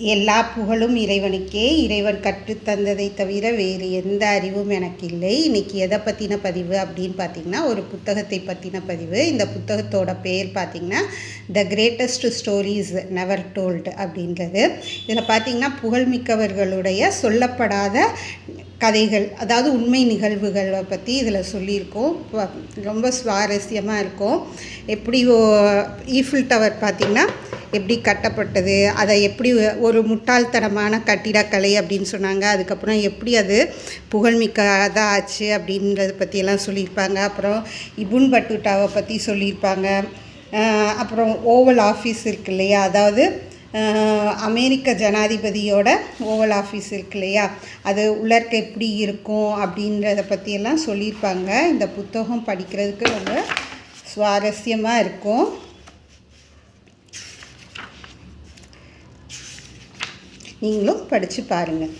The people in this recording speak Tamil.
எல்லா புகழும் இறைவனுக்கே. இறைவன் கற்றுத்தந்ததை தவிர வேறு எந்த அறிவும் எனக்கு இல்லை இன்னைக்கு எதை பற்றின பதிவு அப்படின்னு பார்த்தீங்கன்னா ஒரு புத்தகத்தை பற்றின பதிவு. இந்த புத்தகத்தோட பேர் பார்த்தீங்கன்னா the greatest stories never told அப்படின்றது. இதில் பார்த்தீங்கன்னா புகழ்மிக்கவர்களுடைய சொல்லப்படாத கதைகள் அதாவது உண்மை நிகழ்வுகளை பற்றி இதில் சொல்லியிருக்கோம். ரொம்ப சுவாரஸ்யமாக இருக்கும். எப்படி ஈஃபில் டவர் பார்த்திங்கன்னா எப்படி கட்டப்பட்டது அதை எப்படி ஒரு முட்டாள்தனமான கட்டிடக்கலை அப்படின்னு சொன்னாங்க. அதுக்கப்புறம் எப்படி அது புகழ்மிக்கதாக ஆச்சு அப்படின்றத பற்றியெல்லாம் சொல்லியிருப்பாங்க. அப்புறம் இபுன் பட்டுட்டாவை பற்றி சொல்லியிருப்பாங்க. அப்புறம் ஓவல் ஆஃபீஸ் இருக்கு இல்லையா? அதாவது அமெரிக்க ஜனாதிபதியோட ஓவல் ஆஃபீஸ் இருக்கு இல்லையா? அது உள்ளர்க்க எப்படி இருக்கும் அப்படின்றத பற்றியெல்லாம் சொல்லியிருப்பாங்க. இந்த புத்தகம் படிக்கிறதுக்கு ரொம்ப சுவாரஸ்யமாக இருக்கும். நீங்களும் படித்து பாருங்கள்